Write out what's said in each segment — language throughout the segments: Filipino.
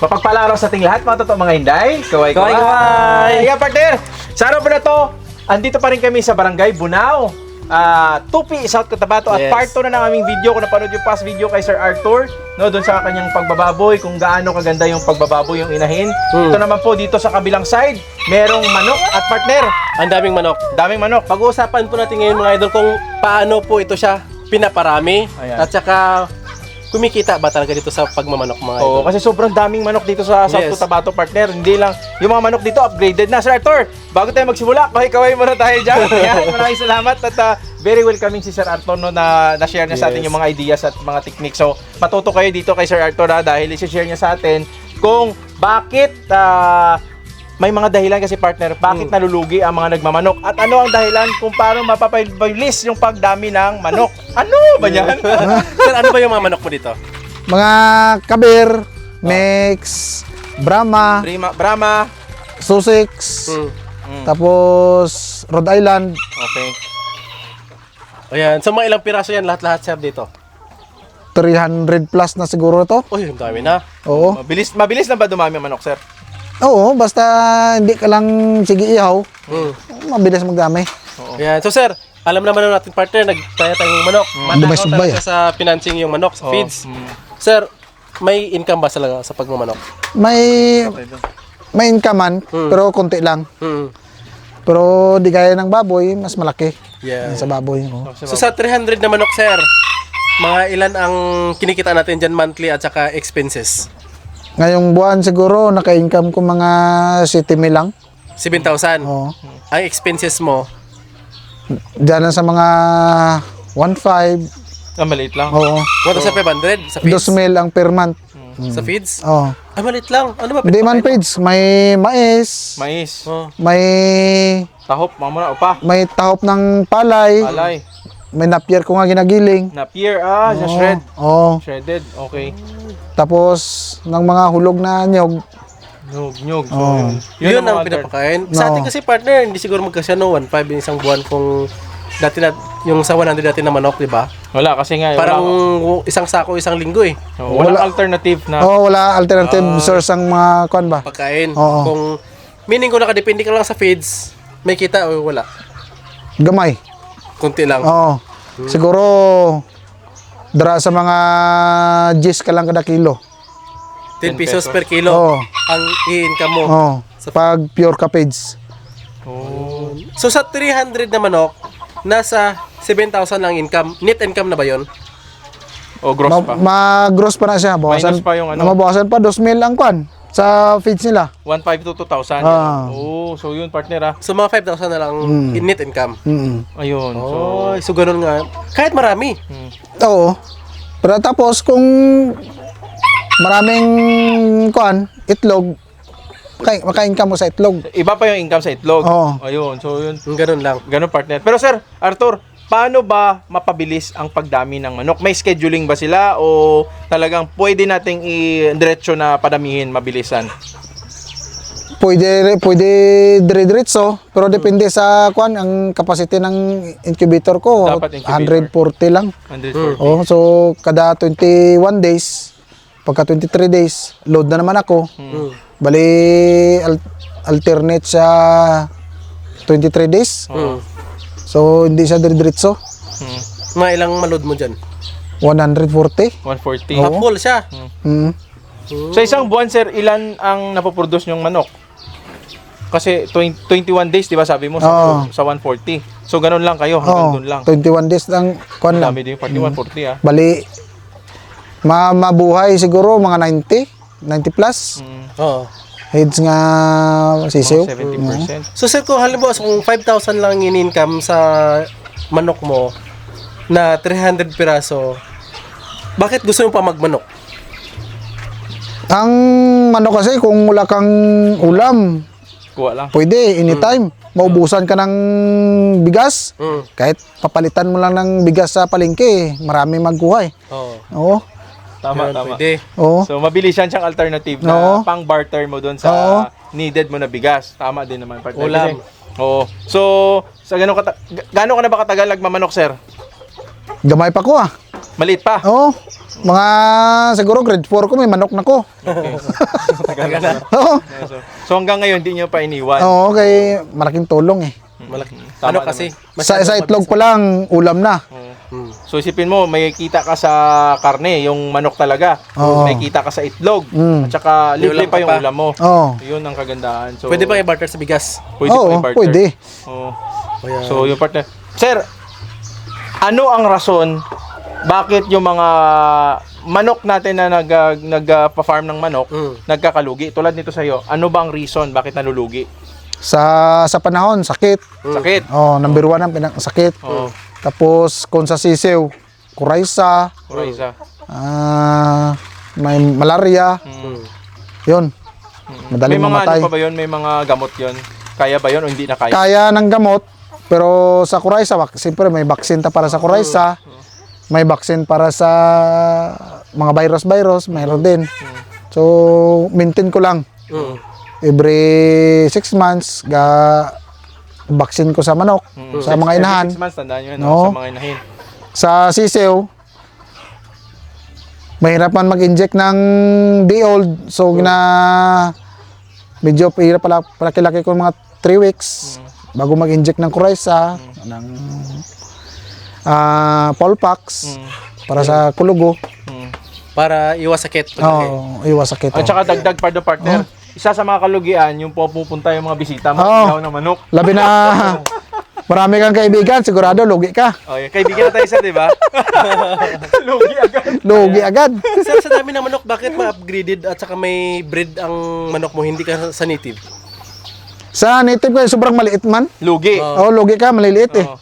Mapagpalang araw sa ating lahat, mga totoo mga hinday. Kaway, Kaway, kaway. Yeah, partner. Sa araw po na to, andito pa rin kami sa Barangay Bunao. Ah, Tupi, South Cotabato at Yes. part 2 na ng aming video kung napanood yung past video kay Sir Arthur no doon sa kanyang pagbababoy kung gaano kaganda yung pagbababoy yung inahin Hmm. ito naman po dito sa kabilang side merong manok at partner Ang daming manok. daming manok Pag-uusapan po natin ngayon mga idol kung paano po ito siya pinaparami Ayan. at saka kumikita ba talaga dito sa pagmamanok mga idol. Oo, kasi sobrang daming manok dito sa South Yes. Cotabato partner. Hindi lang, yung mga manok dito upgraded na. Sir Arthur, bago tayo magsimula, kaway-kaway muna tayo dyan. Ayan, maraming salamat at ah, very welcoming si Sir Arthur no, na na-share niya sa atin Yes. yung mga ideas at mga techniques. So, matuto kayo dito kay Sir Arthur ha, dahil i-share niya sa atin kung bakit ah, may mga dahilan kasi partner, bakit Hmm. nalulugi ang mga nagmamanok at ano ang dahilan kung paano mapapabilis yung pagdami ng manok. Ano ba yan? Sir, ano ba yung mga manok mo dito? Mga kabir, mix, Brahma, Brahma, Brahma. Sussex, Hmm. Mm, tapos Rhode Island. okay. Ayan, so mga ilang piraso yan lahat-lahat sir dito. 300 plus na siguro to. Uy, ang dami na. Oo. Mabilis, mabilis na ba dumami ang manok, sir? Oo, basta hindi ka lang sige ihaw, Hmm. mabilis magdami. Ayan, so sir, alam naman na natin partner, nagtaya tayong manok. Matakaw Subay-subay, talaga sa financing yung manok, sa feeds. Mm. Sir, may income ba talaga sa pagmamanok? May may income man, Hmm. pero konti lang. Hmm. Pero di gaya ng baboy, mas malaki Yeah. sa baboy. oo. So sa 300 na manok, sir, mga ilan ang kinikita natin dyan monthly at saka expenses? Ngayong buwan siguro naka-income ko mga 7 mil lang. 7,000. Oo. Ang expenses mo, Diyan sa mga 1.5, Ah, maliit lang. oo. 1,500 sa feeds? 2 mil ang per month. Sa feeds? Oo. Ah, malit lang. Ano ba? Hindi man page, may mais, Mais. Oh. may Tahop, mamuna, upa. may tahop ng palay, Alay. may napier ko nga ginagiling. Napier, ah, na shred. Oo. Shredded, okay. Tapos ng mga hulog na nyog, Nyug, nyug. So, Oo. Yun, ang mga alter- pinapakain. Sa atin No. kasi partner, hindi siguro magkasya no, 1,500 yung isang buwan kung dati na, yung sa 100 dati na manok, di ba? Wala, kasi nga, Parang wala, isang sako, isang linggo eh. oh, walang wala. alternative na. oh, wala alternative source ang mga kwan ba? Pagkain. Oo. Kung, meaning kung nakadepende ka lang sa feeds, may kita o wala. Gamay. Kunti lang. Oo. Siguro dra sa mga gis ka lang kada kilo. 10 pesos per kilo Oo. ang i-income mo. Oo. Pag pure ka page. Oh. So sa 300 na manok, nasa 7,000 lang income. Net income na ba yon? O, gross Ma- pa. Ma-gross pa na siya. Bawasan, Minus pa yung ano. Mabawasan pa 2,000 ang kwan sa feeds nila. 1.5 to 2,000. Ah. Oh, so yun, partner, ah. So mga 5,000 na lang in net income. Mm. Ayun. So, Oh, so ganun nga. Kahit marami. hmm. Oo. Pero tapos kung maraming kwan, itlog, maka- maka-income mo sa itlog. iba pa yung income sa itlog. Oo. Ayun, so yun. Ganun lang. Ganun, partner. Pero, sir, Arthur, paano ba mapabilis ang pagdami ng manok? May scheduling ba sila o talagang pwede nating i-diretso na padamihin mabilisan? Pwede pwede dire-diretso, pero depende sa kwan ang capacity ng incubator ko. Dapat incubator. 140 lang. 140. Oh, so kada 21 days, pagka 23 days, load na naman ako. Mm. Bali al- alternate sa 23 days. Mm. So hindi siya dire-diretso. Hmm. Mga ilang maload mo dyan? 140. 140. Oo. Half full siya. Mm. Sa isang buwan, sir, ilan ang napoproduce yung manok? Kasi 20, 21 days, di ba sabi mo, sa, Oo. sa 140. So, ganun lang kayo, hanggang Oh, dun lang. 21 days lang kwan lang. Dami din, 40, 140 ah. Bali ma mabuhay siguro mga 90, 90 plus. Mm, Oo. Heads nga sisiw. mga 70%. So sir, kung halimbawa so kung 5,000 lang in income sa manok mo na 300 piraso, bakit gusto mo pa magmanok? Ang manok kasi kung wala kang ulam, Kuha lang. pwede anytime. Maubusan ka ng bigas. Mm. Kahit papalitan mo lang ng bigas sa palengke, marami magkuha eh. Oo. Oo. Tama, Yun, tama. Pwede. Oo. So, mabilis yan siyang alternative na Oo. pang barter mo doon sa Oo. needed mo na bigas. Tama din naman. partner. Ulam. Kasi- Oo. So, sa gano'n kata- ga- gaano ka na ba katagal nagmamanok, sir? Gamay pa ko ah. Maliit pa. Oo. Mga siguro grade 4 ko may manok na ko. Tagal na. Oo. So, so hanggang ngayon, di nyo pa iniwan. Oo, kay malaking tulong eh. Malaki. Tama ano kasi? Sa, masyadong sa itlog pa lang, ulam na. Oo. Hmm. So isipin mo, may kita ka sa karne, yung manok talaga. Oo. May kita ka sa itlog. Mm. At saka libre ulam pa ka yung pa. ulam mo. Oo. Yun ang kagandahan. So, Pwede ba i-barter sa bigas? Pwede Oo, pa i-barter. pwede. Oo. Kaya, So yung partner. Sir, ano ang rason bakit yung mga manok natin na nag nagpa-farm ng manok Mm. nagkakalugi tulad nito sa iyo ano ba ang reason bakit nalulugi Sa sa panahon, sakit. sakit Oh, number one ang pinang sakit. Oo. Tapos kung sa sisiw, kuraysa, Ura isa ah, may malaria, Hmm. yun. may Madaling mga mamatay. ano pa ba yun may mga gamot yun kaya ba yun o hindi na kaya Kaya ng gamot, pero sa kuraysa, wak- siyempre may vaccine ta para sa kuraysa, may vaccine para sa mga virus-virus, mayroon din. So, maintain ko lang. Hmm. Every 6 months, ga vaccine ko sa manok, Mm. sa mga every inahan. six months tandaan nyo, no? Oo. sa mga inahin Sa sisiw, mahirap man mag-inject ng D-old. So, gina medyo hirap pala palaki-laki ko mga 3 weeks bago mag-inject ng kuraysa, ng ah Polpax Mm. para sa kulugo. Mm. Para iwas sakit. Oo, oh, iwas sakit. at oh. saka dagdag pa do partner isa sa mga kalugian yung pupunta yung mga bisita Oo. mag na manok Labi na marami kang kaibigan, sigurado lugi ka. Okay, kaibigan na tayo sir, di ba? Lugi agad. Lugi agad. Sir, sa dami ng manok, bakit ma-upgraded at saka may breed ang manok mo, hindi ka sa native? Sa native ko, sobrang maliit man. Lugi. Oh, lugi ka, maliliit eh. Oo.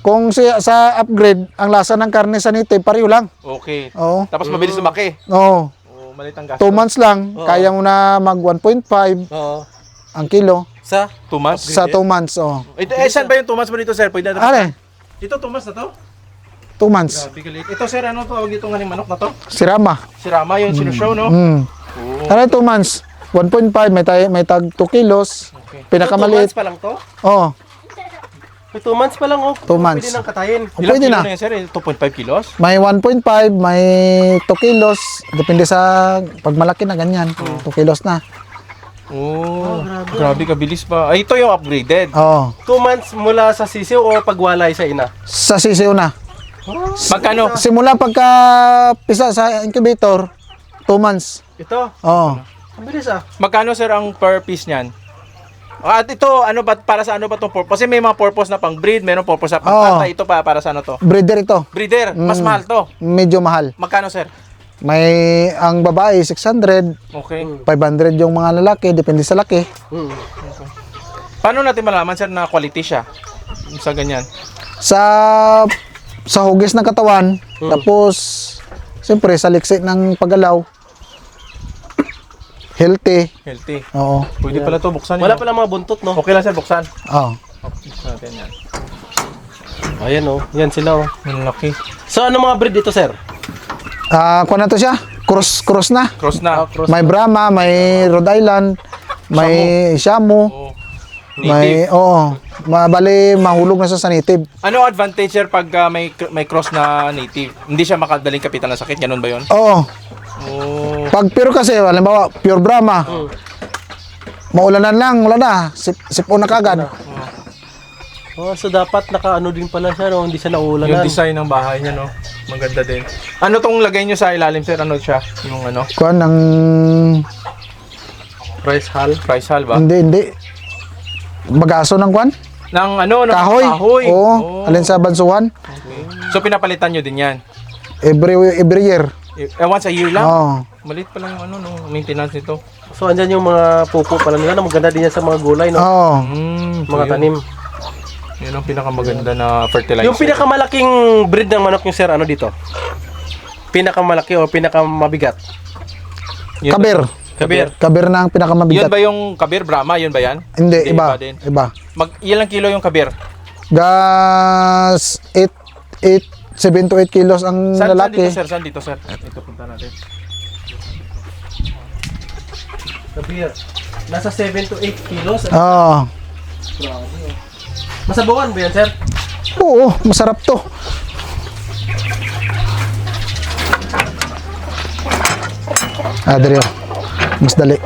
Kung si, sa upgrade, ang lasa ng karne sa native, pareho lang. Okay. Oo. Tapos mabilis lumaki. Oo. Malit ang gasto. 2 months lang, kaya mo na mag 1.5 Oo. ang kilo Sa? Two months? sa 2 months. Oh. Ito, eh, saan ba yung months mo dito, sir? Pwede na Are, Ito, months na to? 2 months. Grabe galit. Ito, sir, ano tawag itong galing manok na to? Sirama. Si Rama, yung sinushow, no? Mm. Oo. Ano 2 months? 1.5, may, tay, may tag 2 kilos. Okay. Two Pinakamaliit. months pa lang to? Oh, May two months pa lang, oh. Two months. Pwede nang katayin. oh, Ilang pwede kilo na. na yan, sir? 2.5 kilos? May 1.5, may 2 kilos. Depende sa pag malaki na ganyan. 2 kilos na. Oh, grabe kabilis pa. Ay, ito yung upgraded. Oh. Two months mula sa sisiw o pagwalay sa ina? Sa sisiw na. Magkano? Simula pagka pisa sa incubator, 2 months. Ito. Oh. Ang bilis ah. Magkano, sir, ang per piece niyan? At ito, ano ba, para sa ano ba itong purpose? Kasi may mga purpose na pang breed, mayroong purpose na pang Oo. kata. Ito pa, para sa ano to? Breeder ito. Breeder, mas mahal to. Medyo mahal. Magkano, sir? May ang babae 600, Okay. 500 yung mga lalaki, depende sa laki. Hmm. Paano natin malaman, sir, na quality siya? Sa ganyan. Sa sa hugis ng katawan, tapos siyempre sa liksi ng paggalaw. Healthy. Healthy. Oo. Pwede pala to buksan. Wala pala mga buntot, no? Okay lang, sir, buksan. Oh. Buksan natin yan. Ayan, oh. Yan sila, oh. Ang laki. So, ano mga breed dito, sir? Ah, kuha na to siya. Cross cross na. Cross na. cross. May Brahma, may Rhode Island, may Shamu, Oh. may Native. oo. Mabali mahulog na siya sa native. Ano advantage, sir, pag ah, may may cross na native? Hindi siya makadaling kapitan ng sakit, ganun ba yun? Oo. Oh. Pag pure kasi, halimbawa, pure Brahma. Maulanan lang, wala na. Sip, sipon na kagad. Oh, so dapat naka-ano din pala siya, no? Hindi siya Yung naulanan. design ng bahay niya, no? Maganda din. Ano tong lagay nyo sa ilalim, sir? Ano siya? Yung ano? Kuan ng Rice hull. Price hall ba? hindi hindi bagaso ng kuan? Ng ano? Ng Kahoy. kahoy. Oo. Oh. Alin sa bansuhan? Okay. So, pinapalitan nyo din yan? Every every year. Eh, once a year lang? Oo. Maliit pa lang yung ano, no? Maintenance nito. So, andyan yung mga pupo pala nila na maganda din yan sa mga gulay, no? Oo. Mm, mga yun. tanim. Yun ang pinakamaganda na fertilizer. Yung pinakamalaking breed ng manok yung sir, ano dito? Pinakamalaki o pinakamabigat? Yun ba- Kabir. Kabir. Kabir na ang Yun pinakamabigat. ba yung kabir, Brahma? Yun ba yan? Hindi, iba. din. Iba. Mag, ilang kilo yung kabir? Gas 8 8 7 to 8 kilos ang Saan, saan lalaki. dito, sir? Saan dito, sir? Ito, punta natin na beer. Nasa 7 to 8 kilos. Oo. Ah. Oh. Grabe. Masabawan ba yan, sir? Oo, masarap to. Ah, dali. Oh. Mas dali.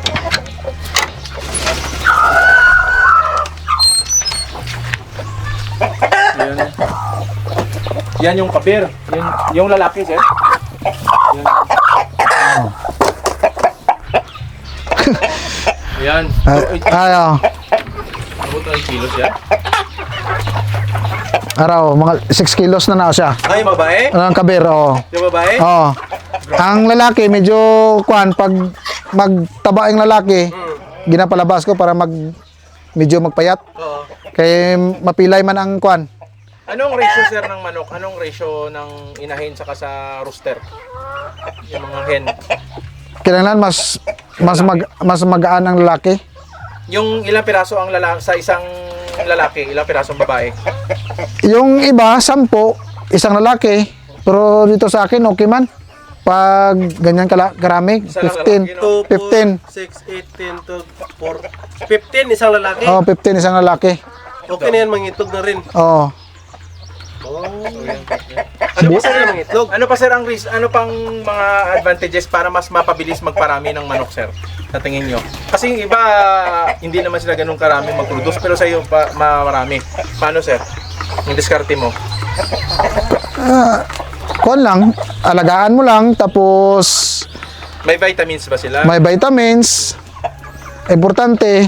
Yan yan yung kabir. Yung, yung lalaki, sir. Yan. Ah, ah, oh. Abot ang kilos yan. Araw, mga 6 kilos na na siya. Ay, babae? Ano ang kabir, oh. Yung babae? Oo. Ang lalaki, medyo, kuan, pag magtaba yung lalaki, ginapalabas ko para mag, medyo magpayat. Oo. Kaya mapilay man ang kuan. Anong ratio, sir, ng manok? Anong ratio ng inahin saka sa rooster? Yung mga hen. Kailangan mas, mas, mag, mas magaan ang lalaki. Yung ilang piraso ang lalaki sa isang lalaki, ilang piraso ang babae? Yung iba, sampo, isang lalaki. Pero dito sa akin, okay man. Pag ganyan kala, karami, Isa lang lalaki, 15. no? 2, 4, 6, 8, 10, 12, 15 isang lalaki. Oh, 15 isang lalaki. Okay na yan, mangitog na rin. Oh. Ano pa, sir, itlog. ano pa, sir, ang risk? Ano pang mga advantages para mas mapabilis magparami ng manok, sir? Sa tingin nyo? Kasi yung iba, hindi naman sila ganun karami mag-produce, pero sa iyo, pa, marami. Paano, sir? Yung diskarte mo? Kuan lang, alagaan mo lang, tapos May vitamins ba sila? may vitamins. Importante,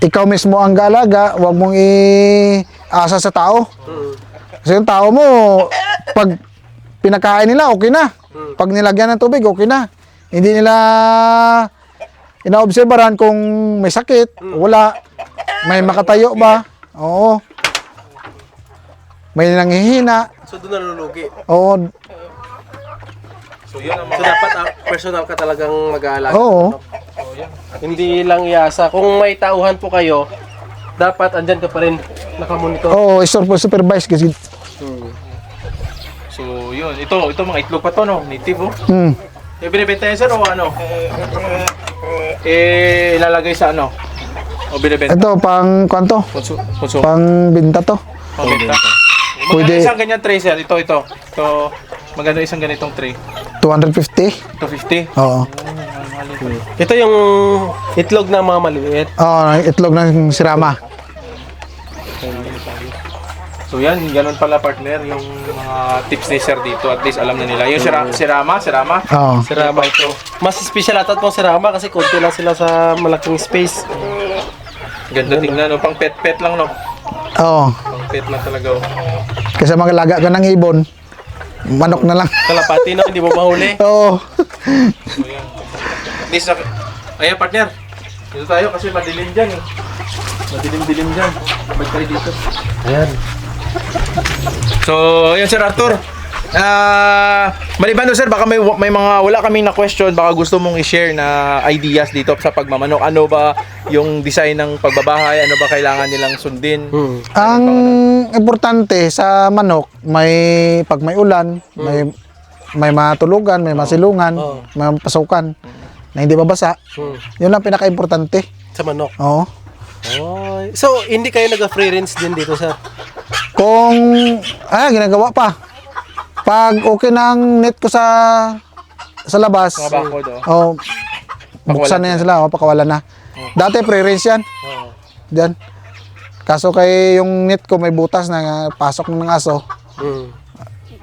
ikaw mismo ang galaga, huwag mong i-asa sa tao. Kasi yung tao mo, pag pinakain nila, okay na. Pag nilagyan ng tubig, okay na. Hindi nila inaobserbaran kung may sakit, wala. May makatayo ba? Oo. May nanghihina. So, doon nalulugi. Oo. So, yun ang So, mga... dapat ah, personal ka talagang mag-aalaga. Oo. Hindi lang iasa. Kung may tauhan po kayo, dapat andyan ka pa rin nakamonitor. Oo, oh, supervise kasi. So, yun. Ito, ito mga itlog pa to, no? Native, oh. Hmm. Yung binibenta yan, sir, o ano? Eh, ilalagay sa ano? O binibenta? Ito, pang, kwanto? Konsu konsumo? Pang binta to. Pambenta? Pwede. Magkano isang ganyan tray, sir? Ito, ito. Ito, maganda isang ganitong tray. 250. 250. Oo. Ito yung itlog ng mga maliit. Oo, itlog ng sirama. So yan, ganun pala partner yung mga tips ni sir dito. At least alam na nila. Yung sira, sirama, sirama. Oo. Sirama ito. Mas special atat pong sirama kasi konti lang sila sa malaking space. Ganda tingnan, no? Pang pet-pet lang, no? Oo. Pang pet lang talaga, oh. Kasi magalaga ka ng ibon, manok na lang. Kalapati na, hindi mo mahuli. Oo. So yan. At least, nak- ayan partner. Dito tayo kasi madilim dyan, eh. Madilim-dilim dyan. Ba't tayo dito? Ayan. So, yun Sir Arthur. Ah, maliban doon sir, baka may may mga wala kaming na question, baka gusto mong i-share na ideas dito sa pagmamanok. Ano ba yung design ng pagbabahay? Ano ba kailangan nilang sundin? Hmm. Ang importante sa manok, may pag may ulan, may may matulugan, may masilungan, Oo. may pasukan na hindi babasa. Hmm. Yun lang pinaka-importante. Sa manok. Oo. Oh. So, hindi kayo nag-free range din dito, sir? Kung ah ginagawa pa. Pag okay ang net ko sa sa labas, Mga oh. oh, buksan na yan sila, oh, pakawalan na. Dati pre-range yan. Oo. Diyan. Kaso kay yung net ko may butas na pasok ng aso. Hmm.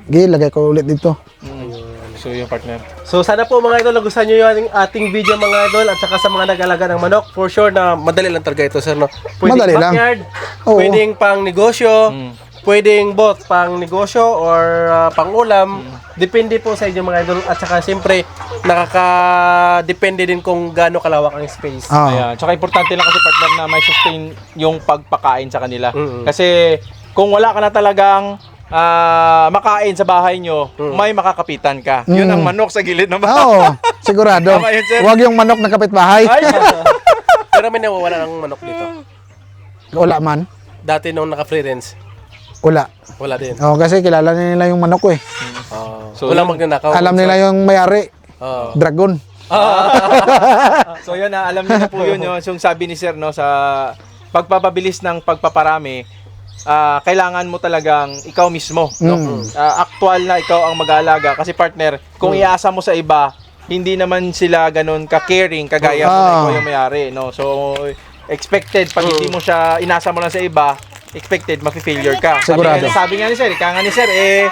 Gi, lagay ko ulit dito. So, yung partner. So sana po mga idol nagustuhan nyo yung ating, video mga idol at saka sa mga nag-alaga ng manok. For sure na madali lang talaga ito sir no. Pwedeng Madali lang. backyard, Oo. pwedeng pang negosyo, Mm. pwedeng both pang negosyo or ah, pang ulam. Depende po sa inyo mga idol at saka siyempre nakaka-depende din kung gaano kalawak ang space. Ah. Ayan. Tsaka importante lang kasi partner na may sustain yung pagpakain sa kanila. Mm-mm. Kasi kung wala ka na talagang ah, makain sa bahay nyo, may makakapitan ka. Yun Mm. ang manok sa gilid ng Oo, bahay. sigurado. Yun, sir. Huwag yung manok ng kapitbahay. Ay, Pero may nawawala ng manok dito. Wala man. Dati nung naka-free range, Wala. wala din. Oh, kasi kilala nila yung manok ko eh. Oh. So, Walang magnanakaw. Alam nila yung may-ari. Oh. Dragon. So yun na, alam niyo na po yun yung, yung sabi ni Sir no sa pagpapabilis ng pagpaparami, ah, kailangan mo talagang ikaw mismo, no? Mm. Ah, actual na ikaw ang mag-aalaga kasi partner, kung iasa mo sa iba, hindi naman sila ganun ka-caring kagaya mo na Ah. ikaw yung may-ari, no? So, expected, pag hindi mo siya, inasa mo lang sa iba, expected, mafe-failure ka. Sabi Sigurado. nga, sabi nga ni Sir, ika nga ni Sir, eh,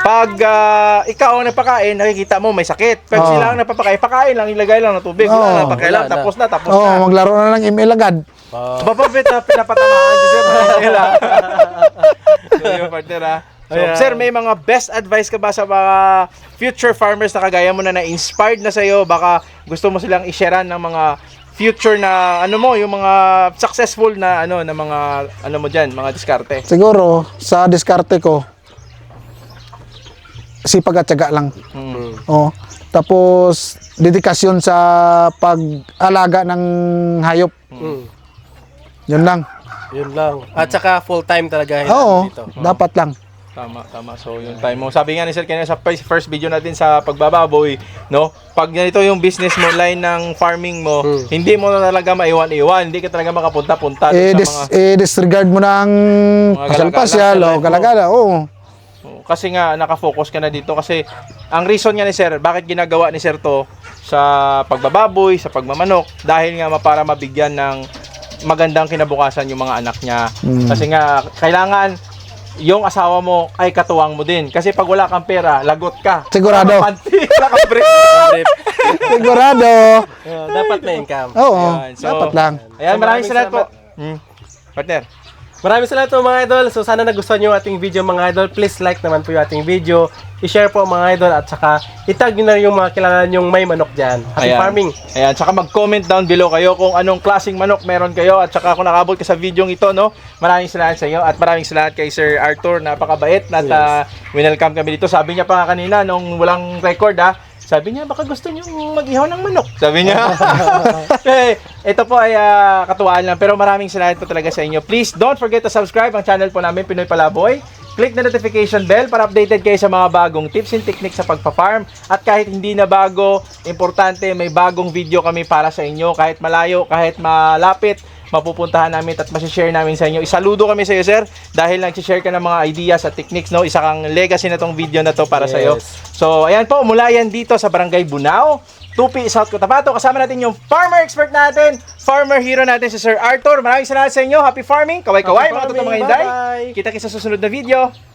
pag ah, ikaw ang nagpakain, nakikita mo may sakit. Pag Ah. sila ang nagpapakain, pakain lang, ilagay lang ng tubig. Wala Oo. na, pakialam, Wala na. tapos na, tapos Oo, na. maglaro na ng email agad. Ah. Bababit na pinapatamaan si Sir. Nila. so, yun, partner, ha? So, Ayan. Sir, may mga best advice ka ba sa mga future farmers na kagaya mo na na-inspired na sa'yo? Baka gusto mo silang i-sharean ng mga future na ano mo, yung mga successful na ano na mga ano mo diyan, mga diskarte. Siguro, sa diskarte ko, sipag at tiyaga lang. Mm. Oh. Tapos, dedikasyon sa pag-alaga ng hayop. Mm. Yun lang. Yun lang. At saka full time talaga hinahon Oo, dito. dapat lang. Tama, tama. So, yung time mo. Sabi nga ni Sir kanina sa first first video natin sa pagbababoy, no? Pag ganito yung business mo, line ng farming mo, Hmm. hindi mo na talaga maiwan-iwan. Hindi ka talaga makapunta-punta Eh, doon dis, sa mga... eh, disregard mo ng Mga pasyal-pasyal galagala sa o life mo. galagala. Oo. Oo, Kasi nga nakafocus ka na dito kasi ang reason nga ni Sir, bakit ginagawa ni Sir to sa pagbababoy, sa pagmamanok dahil nga ma- para mabigyan ng magandang kinabukasan yung mga anak niya. Mm. Kasi nga kailangan yung asawa mo ay katuwang mo din. Kasi pag wala kang pera, lagot ka. Sigurado. Wala kang panty, wala kang brief. Trip. Sigurado. Dapat may income. Oo, Ayan, so- dapat lang. Ayan, So, maraming salamat po. Hmm. Partner. Maraming salamat po mga idol. So sana nagustuhan nyo yung ating video mga idol. Please like naman po yung ating video. I-share po mga idol at saka itag nyo na yung mga kailangan yung may manok dyan. Happy Ayan. farming. Ayan, tsaka mag-comment down below kayo kung anong klaseng manok meron kayo at tsaka kung nakabot ka sa video ito, no? Maraming salamat sa iyo at maraming salamat kay Sir Arthur, napakabait at uh, welcome kami dito. Sabi niya pa nga kanina nung walang record ha, sabi niya baka gusto niyo mag-ihaw ng manok. Sabi niya. eh, ito po ay ah, katuwaan lang pero maraming salamat po talaga sa inyo. Please don't forget to subscribe ang channel po namin Pinoy Palaboy. Click na notification bell para updated kayo sa mga bagong tips and techniques sa pagpa-farm. At kahit hindi na bago, importante may bagong video kami para sa inyo. Kahit malayo, kahit malapit, mapupuntahan namin at masishare namin sa inyo. Isaludo kami sa iyo, sir, dahil nag-share ka ng mga ideas at techniques, no? Isa kang legacy na tong video na to para sa iyo. Yes. So, ayan po, mula yan dito sa Barangay Bunao, Tupi, South Cotabato. Kasama natin yung farmer expert natin, farmer hero natin si Sir Arthur. Maraming salamat sa inyo. Happy farming. Kaway-kaway, mga totoong mga hinday. Kita kita sa susunod na video.